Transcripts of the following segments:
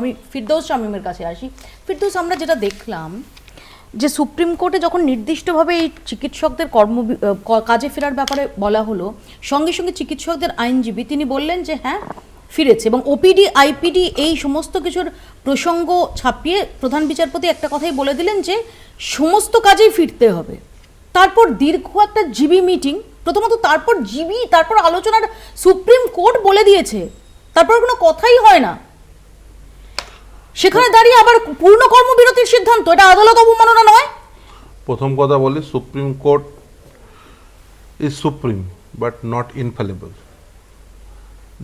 আমি ফিরদৌস শামীমের কাছে আসি। ফিরদৌস, আমরা যেটা দেখলাম যে সুপ্রিম কোর্টে যখন নির্দিষ্টভাবে এই চিকিৎসকদের কর্ম কাজে ফেরার ব্যাপারে বলা হলো, সঙ্গে সঙ্গে চিকিৎসকদের আইনজীবী তিনি বললেন যে হ্যাঁ ফিরেছে। এবং ওপিডি আইপিডি এই সমস্ত কিছুর প্রসঙ্গ ছাপিয়ে প্রধান বিচারপতি একটা কথাই বলে দিলেন যে, সমস্ত কাজেই ফিরতে হবে। তারপর দীর্ঘ একটা জিবি মিটিং, প্রথমত তারপর জিবি, তারপর আলোচনার সুপ্রিম কোর্ট বলে দিয়েছে। তারপর কোনো কথাই হয় না। সেখানে দাঁড়িয়ে আবার পূর্ণ কর্মবিরতির সিদ্ধান্ত, এটা আদালত অবমাননা নয়? প্রথম কথা বলি, supreme court is supreme but not infallible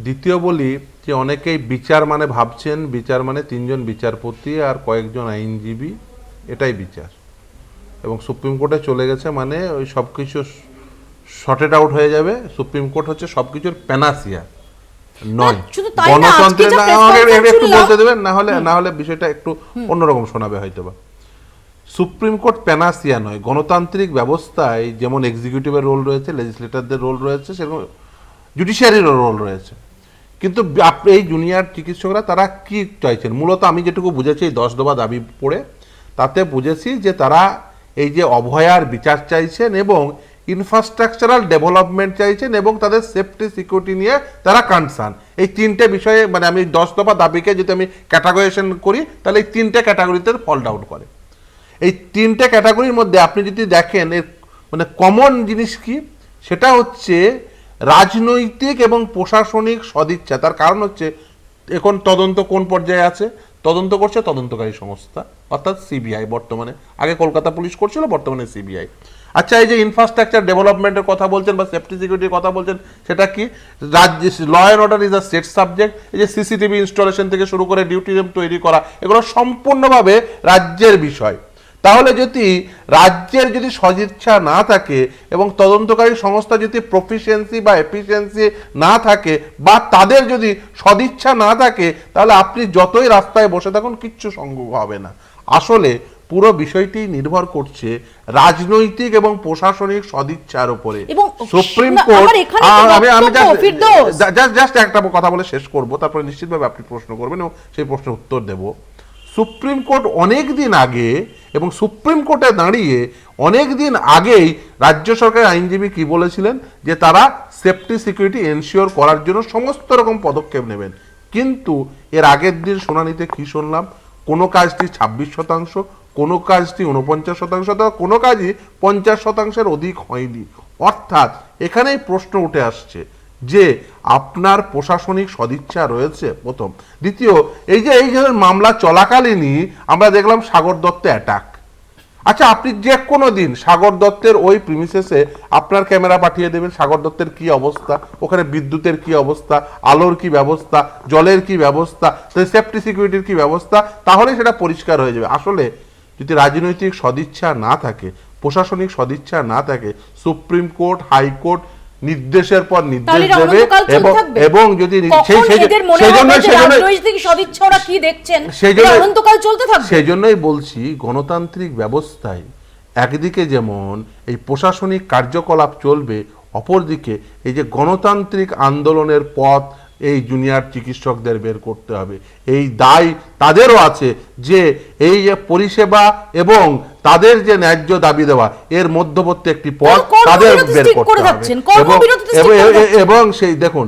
দ্বিতীয় বলি যে অনেকেই বিচার মানে ভাবছেন, বিচার মানে তিনজন বিচারপতি আর কয়েকজন আইনজীবী, এটাই বিচার। এবং সুপ্রিম কোর্টে চলে গেছে মানে ওই সব কিছু শর্টেড আউট হয়ে যাবে। সুপ্রিম কোর্ট হচ্ছে সব কিছুর প্যানাসিয়া নয়। শুধু তাই না, আজকে গণতন্ত্রের না আমাকে একটু বলতে দেবেন না হলে না হলে বিষয়টা একটু অন্যরকম শোনাবে হয়তো বা সুপ্রিম কোর্ট প্যানাসিয়া নয় গণতান্ত্রিক ব্যবস্থায় যেমন এক্সিকিউটিভের রোল রয়েছে লেজিসলেটরদের রোল রয়েছে সেরকম জুডিশিয়ারিরও রোল রয়েছে। কিন্তু এই জুনিয়র চিকিৎসকরা তারা কি চাইছেন? মূলত আমি যেটুকু বুঝেছি এই দশ দফা দাবি পড়ে তাতে বুঝেছি যে তারা এই যে অভয়ার বিচার চাইছেন এবং ইনফ্রাস্ট্রাকচারাল ডেভেলপমেন্ট চাইছেন এবং তাদের সেফটি সিকিউরিটি নিয়ে তারা কনসার্ন এই তিনটে বিষয়ে মানে আমি দশ দফা দাবিকে যদি আমি ক্যাটাগরাইজেশন করি, তাহলে এই তিনটে ক্যাটাগরিতে ফল ডাউন করে। এই তিনটে ক্যাটাগরির মধ্যে আপনি যদি দেখেন, এর মানে কমন জিনিস কি? সেটা হচ্ছে রাজনৈতিক এবং প্রশাসনিক সদিচ্ছা। তার কারণ হচ্ছে, এখন তদন্ত কোন পর্যায়ে আছে? তদন্ত করছে তদন্তকারী সংস্থা, অর্থাৎ সিবিআই বর্তমানে। আগে কলকাতা পুলিশ করছিল, বর্তমানে সিবিআই আচ্ছা এই যে ইনফ্রাস্ট্রাকচার ডেভেলপমেন্টের কথা বলছেন বা সেফটি সিকিউরিটির কথা বলছেন, সেটা কি? রাজ্য law and order is a state subject এই যে সিসিটিভি ইনস্টলেশন থেকে শুরু করে ডিউটি রুম তৈরি করা, এগুলো সম্পূর্ণভাবে রাজ্যের বিষয়। তাহলে যদি রাজ্যের যদি সদিচ্ছা না থাকে এবং তদন্তকারী সংস্থা যদি প্রফিসিয়েন্সি বা এফিসিয়েন্সি না থাকে বা তাদের যদি সদিচ্ছা না থাকে, তাহলে আপনি যতই রাস্তায় বসে থাকুন, কিচ্ছু সম্ভব হবে না। আসলে পুরো বিষয়টি নির্ভর করছে রাজনৈতিক এবং প্রশাসনিক সদিচ্ছার উপরে। সুপ্রিম কোর্ট আমি আমি জাস্ট জাস্ট একটা কথা বলে শেষ করব তারপরে নিশ্চিতভাবে আপনি প্রশ্ন করবেন এবং সেই প্রশ্নের উত্তর দেব। সুপ্রিম কোর্ট অনেক দিন আগে এবং সুপ্রিম কোর্টে দাঁড়িয়ে অনেক দিন আগেই রাজ্য সরকারের আইনজীবী কি বলেছিলেন? যে তারা সেফটি সিকিউরিটি এনশিওর করার জন্য সমস্ত রকম পদক্ষেপ নেবেন। কিন্তু এর আগের দিন শুনানিতে কি শুনলাম? কোনো কাজটি ছাব্বিশ শতাংশ কোনো কাজটি উনপঞ্চাশ শতাংশ অথবা কোনো কাজই পঞ্চাশ শতাংশের অধিক হয়নি। অর্থাৎ এখানেই প্রশ্ন উঠে আসছে যে আপনার প্রশাসনিক সদিচ্ছা রয়েছে, প্রথম। দ্বিতীয়, এই যে এই যে মামলা চলাকালীনই আমরা দেখলাম সাগর দত্ত অ্যাটাক আচ্ছা আপনি যে কোনো দিন সাগর দত্তের ওই প্রিমিসেসে আপনার ক্যামেরা পাঠিয়ে দেবেন, সাগর দত্তের কি অবস্থা, ওখানে বিদ্যুতের কি অবস্থা, আলোর কি ব্যবস্থা, জলের কি ব্যবস্থা সেফটি সিকিউরিটির কি ব্যবস্থা তাহলে সেটা পরিষ্কার হয়ে যাবে। আসলে যদি রাজনৈতিক সদিচ্ছা না থাকে প্রশাসনিক সদিচ্ছা না থাকে সুপ্রিম কোর্ট হাইকোর্ট নির্দেশের পর নির্দেশ দেবে এবং এবং যদি সেই জন্যই বলছি গণতান্ত্রিক ব্যবস্থায় একদিকে যেমন এই প্রশাসনিক কার্যকলাপ চলবে অপরদিকে এই যে গণতান্ত্রিক আন্দোলনের পথ এই জুনিয়র চিকিৎসকদের বের করতে হবে। এই দায় তাদেরও আছে যে এই যে পরিষেবা এবং তাদের যে ন্যায্য দাবি দেওয়া এর মধ্যবর্তী একটি পথ তাদের বের করতে হবে। এবং- সেই দেখুন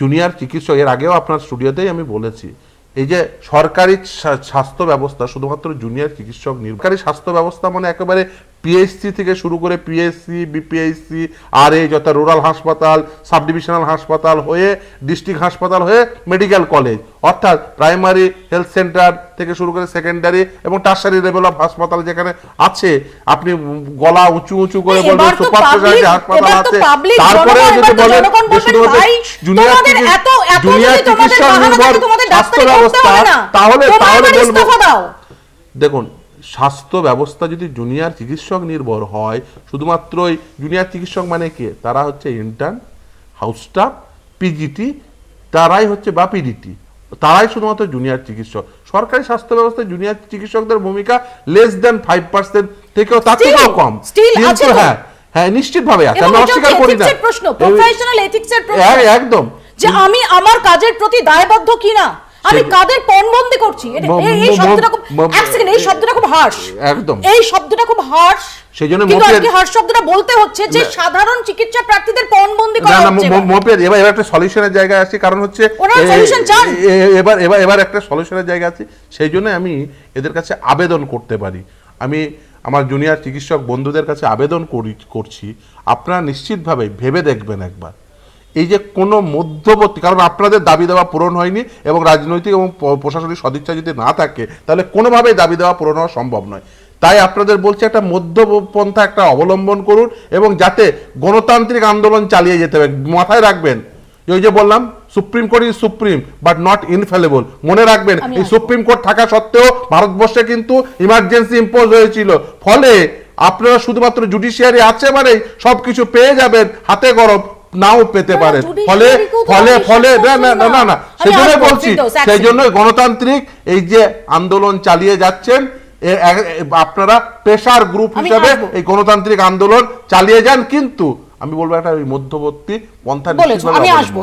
জুনিয়র চিকিৎসক এর আগেও আপনার স্টুডিওতেই আমি বলেছি এই যে সরকারি স্বাস্থ্য ব্যবস্থা শুধুমাত্র জুনিয়র চিকিৎসক নির্ভরকারী স্বাস্থ্য ব্যবস্থা মানে একেবারে পিএইচসি থেকে শুরু করে পিএসসি বিপিএইচসি আর এই যত রুরাল হাসপাতাল সাব ডিভিশনাল হাসপাতাল হয়ে ডিস্ট্রিক্ট হাসপাতাল হয়ে মেডিকেল কলেজ অর্থাৎ প্রাইমারি হেলথ সেন্টার থেকে শুরু করে সেকেন্ডারি এবং টার্সারি লেভেল অফ হাসপাতাল যেখানে আছে আপনি গলা উঁচু উঁচু করে বলবেন সুপার স্পেশালিটি হাসপাতাল আছে। তারপরে যদি বলেন যে শুধুমাত্র জুনিয়র চিকিৎসা- জুনিয়র বাহানা নির্ভর স্বাস্থ্য ব্যবস্থা তাহলে তাহলে বলব দেখুন স্বাস্থ্য ব্যবস্থা যদি জুনিয়র চিকিৎসক নির্ভর হয় শুধুমাত্র ওই জুনিয়র চিকিৎসক মানে কে? তারা হচ্ছে ইন্টার্ন হাউস স্টাফ পিজিটি তারাই হচ্ছে বা পিডিটি তারাই শুধুমাত্র জুনিয়র চিকিৎসক। সরকারি স্বাস্থ্য ব্যবস্থায় জুনিয়র চিকিৎসকদের ভূমিকা লেস দেন ফাইভ পার্সেন্ট থেকেও তার থেকেও কম। কিন্তু। হ্যাঁ হ্যাঁ নিশ্চিতভাবে আছে আমি অস্বীকার করি না। প্রশ্ন প্রফেশনাল এথিক্স এর প্রশ্ন। একদম। যে আমি আমার কাজের প্রতি দায়বদ্ধ কিনা? আমি কাদের পণবন্দি করছি? এই- শব্দটা খুব এক সেকেন্ড এই শব্দটা খুব হার্শ একদম। এই শব্দটা খুব হার্শ সেই জন্য হার্শ শব্দটা বলতে হচ্ছে যে সাধারণ চিকিৎসা প্রার্থীদের পণবন্দি করা হচ্ছে। এবার। এবার এবার একটা সলিউশনের জায়গায় আসি কারণ হচ্ছে এবার এবার এবার একটা সলিউশনের জায়গা আছে সেই জন্য আমি এদের কাছে আবেদন করতে পারি। আমি আমার জুনিয়র চিকিৎসক বন্ধুদের কাছে আবেদন করি করছি। আপনারা নিশ্চিতভাবে ভেবে দেখবেন একবার। এই যে কোনো মধ্যবর্তী কারণ আপনাদের দাবি দেওয়া পূরণ হয়নি এবং রাজনৈতিক এবং প্রশাসনিক সদিচ্ছা যদি না থাকে তাহলে কোনোভাবেই দাবি দেওয়া পূরণ হওয়া সম্ভব নয়। তাই আপনাদের বলছি একটা মধ্যপন্থা একটা অবলম্বন করুন এবং যাতে গণতান্ত্রিক আন্দোলন চালিয়ে যেতে হবে। মাথায় রাখবেন ওই যে বললাম supreme court is supreme but not infallible মনে রাখবেন এই সুপ্রিম কোর্ট থাকা সত্ত্বেও ভারতবর্ষে কিন্তু ইমার্জেন্সি ইম্পোজ হয়েছিল। ফলে আপনারা শুধুমাত্র জুডিশিয়ারি আছে মানে সবকিছু পেয়ে যাবেন হাতে গরম। নাও পেতে পারে। ফলে ফলে ফলে না না না আমি সেই জন্য বলছি সেই। জন্য গণতান্ত্রিক এই যে আন্দোলন চালিয়ে যাচ্ছেন আপনারা পেশার গ্রুপ হিসাবে এই গণতান্ত্রিক আন্দোলন চালিয়ে যান কিন্তু আমি বলব একটা ওই মধ্যবর্তী পন্থা আমি আসব।